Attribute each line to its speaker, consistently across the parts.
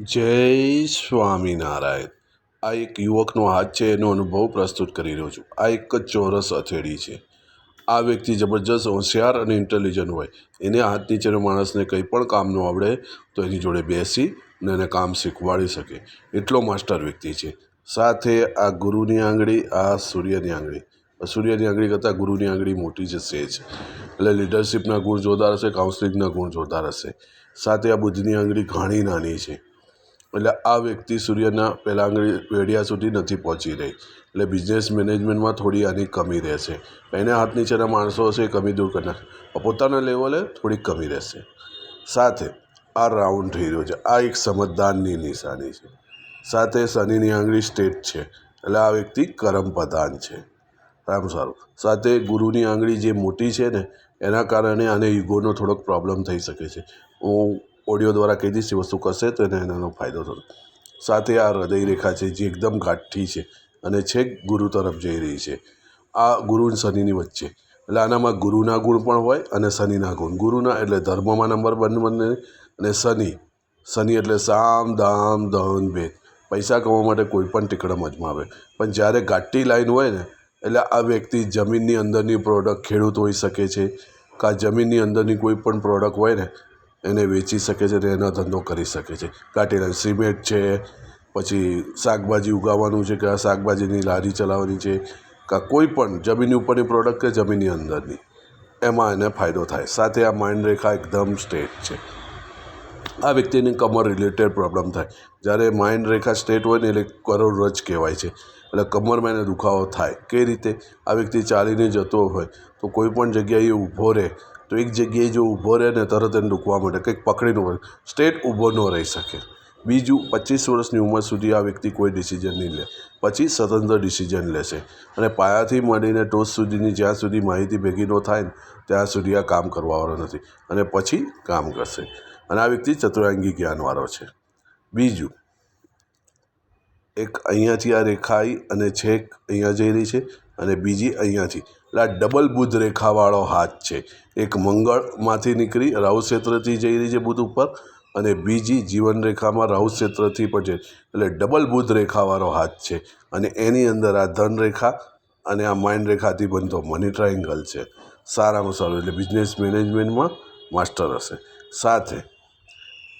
Speaker 1: જય સ્વામિનારાયણ. આ એક યુવકનો હાથ છે, એનો અનુભવ પ્રસ્તુત કરી રહ્યો છું. આ એક જ ચોરસ હથેળી છે. આ વ્યક્તિ જબરજસ્ત હોશિયાર અને ઇન્ટેલિજન્ટ હોય. એને હાથ નીચેનો માણસને કંઈ પણ કામ ન આવડે, તો એની જોડે બેસી અને એને કામ શીખવાડી શકે. એટલો માસ્ટર વ્યક્તિ છે. સાથે આ ગુરુની આંગળી, આ સૂર્યની આંગળી. સૂર્યની આંગળી કરતાં ગુરુની આંગળી મોટી છે સેજ એટલે લીડરશિપના ગુણ જોરદાર હશે કાઉન્સલિંગના ગુણ જોરદાર હશે. સાથે આ બુદ્ધની આંગળી ઘણી નાની છે. એટલે આ વ્યક્તિ સૂર્યના પહેલાં આંગળી વેડિયા સુધી નથી પહોંચી રહી. એટલે બિઝનેસ મેનેજમેન્ટમાં થોડી આની કમી રહેશે. એના હાથ નીચેના માણસો હશે એ કમી દૂર કરી પોતાના લેવલે થોડીક કમી રહેશે. સાથે આ રાઉન્ડ થઈ રહ્યો છે. આ એક સમજદારની નિશાની છે. સાથે શનિની આંગળી સ્ટેટ છે. એટલે આ વ્યક્તિ કરમપ્રધાન છે. રામ સારું સાથે ગુરુની આંગળી જે મોટી છે ને, એના કારણે આને ઈગોનો થોડોક પ્રોબ્લેમ થઈ શકે છે. હું ઓડિયો દ્વારા કઈ દઈશ વસ્તુ કરશે તો એને એનો ફાયદો થશે સાથે આ હૃદય રેખા છે જે એકદમ ગાંઠી છે અને છેક ગુરુ તરફ જઈ રહી છે. આ ગુરુ શનિની વચ્ચે. એટલે આનામાં ગુરુના ગુણ પણ હોય અને શનિના ગુણ. ગુરુના એટલે ધર્મમાં નંબર બંને બંને અને શનિ. શનિ એટલે સામ, દામ દહન ભેદ. પૈસા કમાવા માટે કોઈ પણ ટીકડમ અજમાવે પણ જ્યારે ગાઠી લાઈન હોય ને, એટલે આ વ્યક્તિ જમીનની અંદરની પ્રોડક્ટ ખેડૂત હોઈ શકે છે. કાં જમીનની અંદરની કોઈ પણ પ્રોડક્ટ હોય ને એને વેચી શકે છે અને એનો ધંધો કરી શકે છે. કાટેલા સિમેન્ટ છે, પછી શાકભાજી ઉગાવવાનું છે કે આ શાકભાજીની લારી ચલાવવાની છે, કાં કોઈ પણ જમીનની ઉપરની પ્રોડક્ટ કે જમીનની અંદરની, એમાં એને ફાયદો થાય. સાથે આ માઇન્ડ રેખા એકદમ સ્ટ્રેટ છે. આ વ્યક્તિની કમર રિલેટેડ પ્રોબ્લેમ થાય. જ્યારે માઇન્ડ રેખા સ્ટેટ હોય ને એટલે કરોડરજ કહેવાય છે. એટલે કમરમાં એને દુખાવો થાય. કઈ રીતે? આ વ્યક્તિ ચાલીને જતો હોય તો કોઈ પણ જગ્યાએ ઊભો રહે તો એક જગ્યાએ જો ઊભો રહે ને તરત એને દુખવા માટે કંઈક પકડીને ઊભો સ્ટેટ ઊભો ન રહી શકે. બીજું, પચીસ વર્ષની ઉંમર સુધી આ વ્યક્તિ કોઈ ડિસિઝન નહીં લે. પછી સ્વતંત્ર ડિસિઝન લેશે. અને પાયાથી માંડીને ટોચ સુધીની, જ્યાં સુધી માહિતી ભેગી ન થાય ને, ત્યાં સુધી આ કામ કરવાવાળો નથી. અને પછી કામ કરશે. અને આ વ્યક્તિ ચતુરાંગી જ્ઞાનવાળો છે. બીજું, એક અહીંયાથી આ રેખા આવી અને છેક અહીંયા જઈ રહી છે અને બીજી અહીંયાથી. એટલે આ ડબલ બુધ રેખાવાળો હાથ છે. એક મંગળમાંથી નીકળી રાહુ ક્ષેત્રથી જઈ રહી છે બુધ ઉપર અને બીજી જીવન રેખામાં રાહુ ક્ષેત્રથી પણ છે. એટલે ડબલ બુધ રેખાવાળો હાથ છે. અને એની અંદર આ ધન રેખા અને આ માઇન્ડ રેખાથી બનતો મની ટ્રાયંગલ છે. સારામાં સારું. એટલે બિઝનેસ મેનેજમેન્ટમાં માસ્ટર હશે. સાથે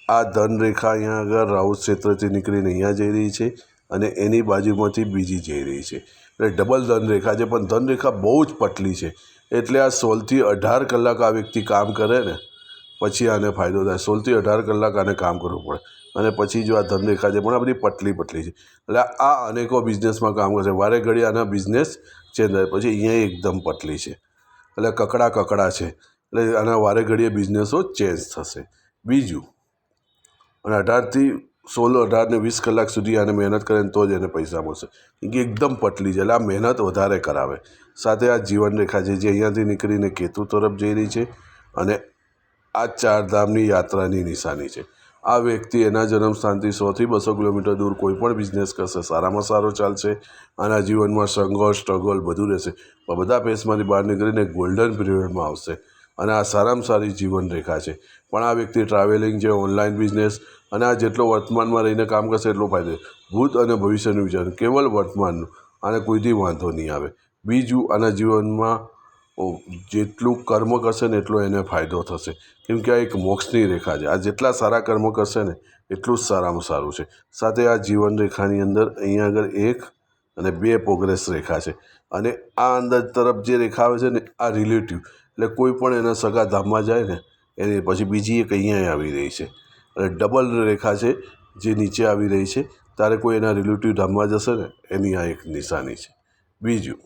Speaker 1: આ ધન રેખા અહીંયા આગળ રાહુ ક્ષેત્રથી નીકળીને અહીંયા જઈ રહી છે અને એની બાજુમાંથી બીજી જઈ રહી છે. એટલે ડબલ ધનરેખા છે, પણ ધનરેખા બહુ જ પતલી છે. એટલે આ સોળથી અઢાર કલાક આ વ્યક્તિ કામ કરે ને, પછી આને ફાયદો થાય. સોળથી અઢાર કલાક આને કામ કરવું પડે. અને પછી જો આ ધનરેખા છે, પણ આ બધી પતલી પતલી છે. એટલે આ અનેકો બિઝનેસમાં કામ કરશે. વારે ઘડી આના બિઝનેસ ચેન્જ થાય. પછી અહીંયા એકદમ પતલી છે. એટલે કકડા કકડા છે. એટલે આના વારે ઘડીએ બિઝનેસો ચેન્જ થશે. બીજું, અને અઢારથી સોળ અઢારને વીસ કલાક સુધી આને મહેનત કરે ને તો જ એને પૈસા મળશે. કેમ કે એકદમ પટલી છે, એટલે આ મહેનત વધારે કરાવે. સાથે આ જીવન રેખા છે, જે અહીંયાથી નીકળીને કેતુ તરફ જઈ રહી છે અને આ ચારધામની યાત્રાની નિશાની છે. આ વ્યક્તિ એના જન્મસ્થાનથી સોથી બસો કિલોમીટર દૂર કોઈ પણ બિઝનેસ કરશે, સારામાં સારો ચાલશે, આના જીવનમાં સંઘર્ષ સ્ટ્રગલ બધું રહેશે. પણ બધા પેસમાંથી બહાર નીકળીને ગોલ્ડન પીરિયડમાં આવશે. અને આ સારામાં સારી જીવન રેખા છે. પણ આ વ્યક્તિ ટ્રાવેલિંગ છે ઓનલાઈન બિઝનેસ અને આ જેટલો વર્તમાનમાં રહીને કામ કરશે એટલો ફાયદો ભૂત અને ભવિષ્યનું વિચાર, કેવલ વર્તમાનનું આને કોઈથી વાંધો નહીં આવે. બીજું, આના જીવનમાં જેટલું કર્મ કરશે ને એટલો એને ફાયદો થશે. કેમ કે આ એક મોક્ષની રેખા છે. આ જેટલા સારા કર્મ કરશે ને એટલું જ સારામાં સારું છે. સાથે આ જીવન રેખાની અંદર અહીંયા આગળ એક અને બે પ્રોગ્રેસ રેખા છે. અને આ અંદર તરફ જે રેખા આવે છે ને, આ રિલેટિવ એટલે કોઈ પણ એના સગા ધામમાં જાય ને, એની પછી બીજી એક અહીંયા આવી રહી છે. અને ડબલ રેખા છે જે નીચે આવી રહી છે. ત્યારે કોઈ એના રિલેટિવ ધામમાં જશે ને, એની આ એક નિશાની છે. બીજું.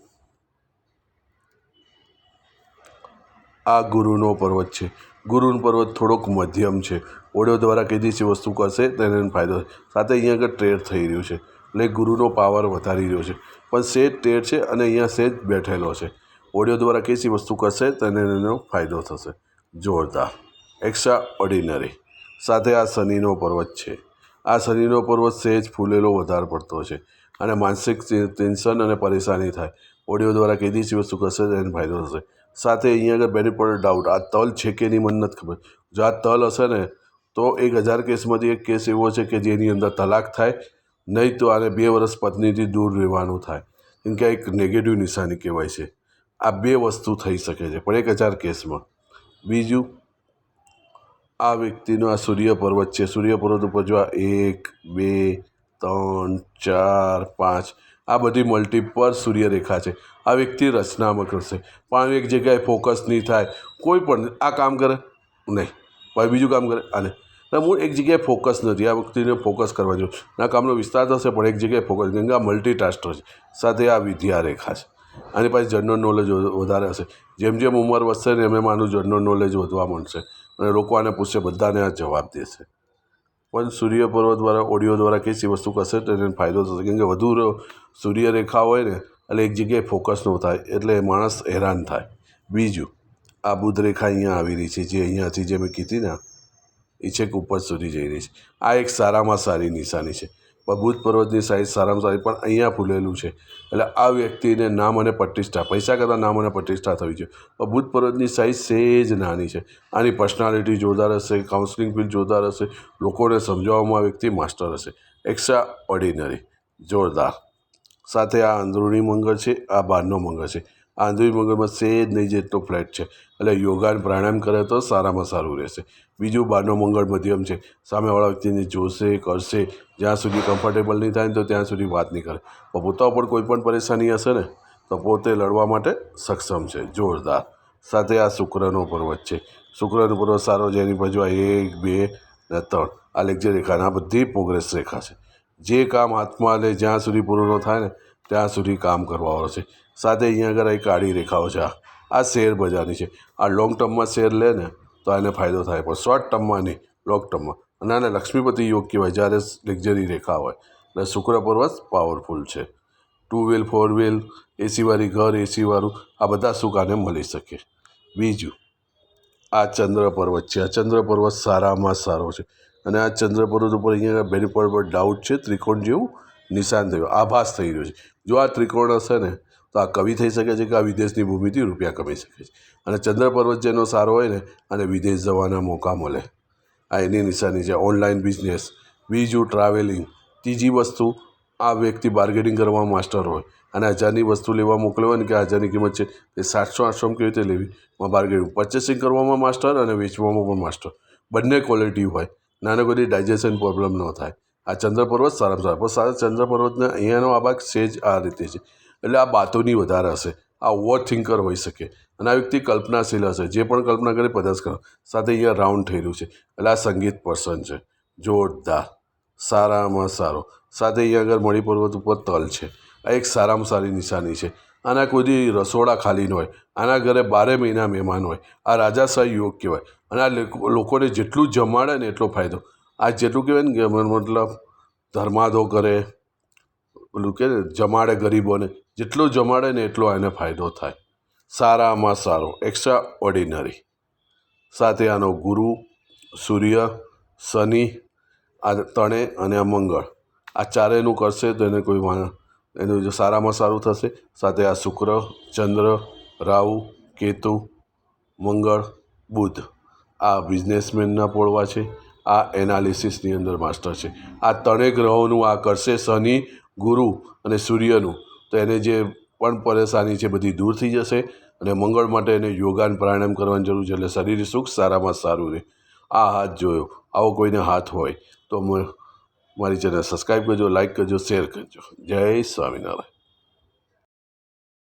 Speaker 1: આ ગુરુનો પર્વત છે. ગુરુનો પર્વત થોડોક મધ્યમ છે. ઓડિયો દ્વારા કીધી છે વસ્તુ કરશે તેને ફાયદો સાથે અહીંયા આગળ ટ્રેડ થઈ રહ્યું છે. એટલે ગુરુનો પાવર વધારી રહ્યો છે. પણ સેજ ટેર છે અને અહીંયા સેજ બેઠેલો છે. ઓડિયો દ્વારા કેસી વસ્તુ કરશે તેને એનો ફાયદો થશે. જોરદાર. એક્સ્ટ્રા ઓર્ડિનરી સાથે આ શનિનો પર્વત છે. આ શનિનો પર્વત સહેજ ફૂલેલો વધારે પડતો છે અને માનસિક ટેન્શન અને પરેશાની થાય. ઓડિયો દ્વારા દિવસી વસ્તુ કરશે તો એને ફાયદો થશે. સાથે અહીંયા આગળ બેની પડે ડાઉટ આ તલ છે કે એની મને નથી ખબર. જો આ તલ હશે ને, તો એક હજાર કેસમાંથી એક કેસ એવો છે કે જેની અંદર તલાક થાય, નહીં તો આને બે વર્ષ પત્નીથી દૂર રહેવાનું થાય. કેમ કે એક નેગેટિવ નિશાની કહેવાય છે. આ બે વસ્તુ થઈ શકે છે. પણ એક હજાર કેસમાં. બીજું, આ વ્યક્તિનો આ સૂર્ય પર્વત છે. સૂર્ય પર્વત ઉપર જો આ એક, બે, ત્રણ, ચાર, પાંચ, આ બધી મલ્ટીપલ સૂર્યરેખા છે. આ વ્યક્તિ રચનામાં કરશે. પણ એક જગ્યાએ ફોકસ નહીં થાય. કોઈ પણ, આ કામ કરે? નહીં. ભાઈ બીજું કામ કરે? આને હું એક જગ્યાએ ફોકસ નથી. આ વ્યક્તિને ફોકસ કરવા જોઈએ આ કામનો વિસ્તાર થશે, પણ એક જગ્યાએ ફોકસ ગંગા મલ્ટીટાસ્ટર છે. સાથે આ વિદ્યા રેખા છે. આની પાસે જનરલ નોલેજ વધારે હશે. જેમ જેમ ઉંમર વધશે ને એમ એમ આનું જનરલ નોલેજ વધવા માંડશે. અને લોકો આને પૂછશે, બધાને આ જવાબ દેશે. પણ સૂર્ય પર્વ દ્વારા, ઓડિયો દ્વારા કેસી વસ્તુ કરશે તો એને ફાયદો થશે. કેમ કે વધુ સૂર્યરેખા હોય ને, એટલે એક જગ્યાએ ફોકસ ન થાય, એટલે માણસ હેરાન થાય. બીજું, આ બુધરેખા અહીંયા આવી રહી છે, જે અહીંયાથી, જે મેં કીધી ને એ ઉપર સુધી જઈ રહી છે. આ એક સારામાં સારી નિશાની છે. બુધ પર્વતની સાઈઝ સારામાં સારી પણ અહીંયા ફૂલેલું છે. એટલે આ વ્યક્તિને નામ અને પ્રતિષ્ઠા, પૈસા કરતાં નામ અને પ્રતિષ્ઠા થવી પણ ભૂત પર્વતની સાઈઝ સેજ નાની છે. આની પર્સનાલિટી જોરદાર હશે કાઉન્સલિંગ ફિલ્ડ જોરદાર હશે, લોકોને સમજાવવામાં વ્યક્તિ માસ્ટર હશે. એક્સ્ટ્રા ઓર્ડિનરી જોરદાર. સાથે આ અંદરૂણી મંગળ છે, આ બહારનો મંગળ છે. આ મગરમાં સેજ નહીં જેટલો ફ્લેટ છે. એટલે યોગા અને પ્રાણાયામ કરે તો સારામાં સારું રહેશે. બીજું બારનો મંગળ મધ્યમ છે. સામેવાળા વ્યક્તિને જોશે, કરશે. જ્યાં સુધી કમ્ફર્ટેબલ નહીં થાય ને તો ત્યાં સુધી વાત નહીં કરે. પોતા પણ કોઈ પણ પરેશાની હશે ને, તો પોતે લડવા માટે સક્ષમ છે. જોરદાર. સાથે આ શુક્રનો પર્વત છે. શુક્રનો પર્વત સારો છે, એની બાજુ આ એક, બે ને ત્રણ. આ લેક્ચર રેખા બધી પ્રોગ્રેસ રેખા છે. જે કામ હાથમાં જ્યાં સુધી પૂરું ન થાય ને ત્યાં સુધી કામ કરવાવાળો છે. સાથે અહીંયા આગળ એક કાળી રેખાઓ છે. આ શેર બજારની છે. આ લોંગ ટર્મમાં શેર લે ને, તો એને ફાયદો થાય, પણ શોર્ટ ટર્મમાં નહીં લોંગ ટર્મમાં અને આને લક્ષ્મીપતિ યોગ કહેવાય, જ્યારે લક્ઝરી રેખા હોય. એટલે શુક્ર પર્વત પાવરફુલ છે. ટુ વ્હીલ ફોર વ્હીલ એસીવાળી ઘર એસીવાળું આ બધા સુખ આને મળી શકે. બીજું, આ ચંદ્ર પર્વત છે. આ ચંદ્ર પર્વત સારામાં સારો છે. અને આ ચંદ્ર પર્વત ઉપર અહીંયા બેની પર ડાઉટ છે. ત્રિકોણ જેવું નિશાન થયું, આભાસ થઈ રહ્યો છે. જો આ ત્રિકોણ હશે ને, તો આ કવિ થઈ શકે છે કે આ વિદેશની ભૂમિથી રૂપિયા કમાઈ શકે છે. અને ચંદ્ર પર્વત જેનો સારો હોય ને, અને વિદેશ જવાના મોકા મળે. આ એની નિશાની છે, ઓનલાઈન બિઝનેસ, બીજું ટ્રાવેલિંગ. ત્રીજી વસ્તુ, આ વ્યક્તિ બાર્ગેનિંગ કરવામાં માસ્ટર હોય. અને હજારની વસ્તુ લેવા મોકલ્યો હોય ને, કે હજારની કિંમત છે, એ સાતસો આઠસોમાં કેવી રીતે લેવી? એમાં બાર્ગેનિંગ પર્ચેસિંગ કરવામાં માસ્ટર અને વેચવામાં પણ માસ્ટર. બંને ક્વોલિટી હોય. નાની કોઈ ડાયજેશન પ્રોબ્લેમ ન થાય. આ ચંદ્ર પર્વત સારામાં સારા. પણ સારા ચંદ્ર પર્વતને અહીંયાનો આ ભાગ સેજ આ રીતે છે. એટલે આ બાતોની વધારે હશે. આ ઓવર થિંકર હોઈ શકે. અને આ વ્યક્તિ કલ્પનાશીલ હશે. જે પણ કલ્પના કરે પદાર્થ કરો. સાથે અહીંયા રાઉન્ડ થયેલું છે. એટલે આ સંગીત પર્સન છે. જોરદાર. સારામાં સારો. સાથે અહીંયા આગળ મણી પર્વત ઉપર તલ છે. આ એક સારામાં સારી નિશાની છે. આના કોઈ રસોડા ખાલી ન હોય. આના ઘરે બારે મહિના મહેમાન હોય. આ રાજાશાહી યોગ કહેવાય અને આ લોકો- લોકોને જેટલું જમાડે ને એટલો ફાયદો. આ જેટલું કહેવાય ને કે મતલબ ધર્માદો કરે પેલું કે જમાડે ગરીબોને, જેટલું જમાડે ને એટલો એને ફાયદો થાય. સારામાં સારો એક્સ્ટ્રા ઓર્ડિનરી સાથે આનો ગુરુ, સૂર્ય, શનિ, આ તણે અને આ મંગળ. આ ચારેયનું કરશે તો એને કોઈ એનું જો સારામાં સારું થશે. સાથે આ શુક્ર, ચંદ્ર, રાહુ, કેતુ, મંગળ, બુધ. આ બિઝનેસમેનના પોળવા છે. આ એનાલિસિસની અંદર માસ્ટર છે. આ ત્રણેય ગ્રહોનું આ કરશે શનિ, ગુરુ અને સૂર્યનું. તો એને જે પણ પરેશાની છે બધી દૂર થઈ જશે અને મંગળ માટે એને યોગાન પ્રાણાયામ કરવાની જરૂર છે એટલે શરીર સુખ, સારામાં સારું રહે. આ હાથ જોયો. આવો કોઈને હાથ હોય તો મારી ચેનલ સબસ્ક્રાઈબ કરજો લાઈક કરજો શેર કરજો. જય સ્વામિનારાયણ.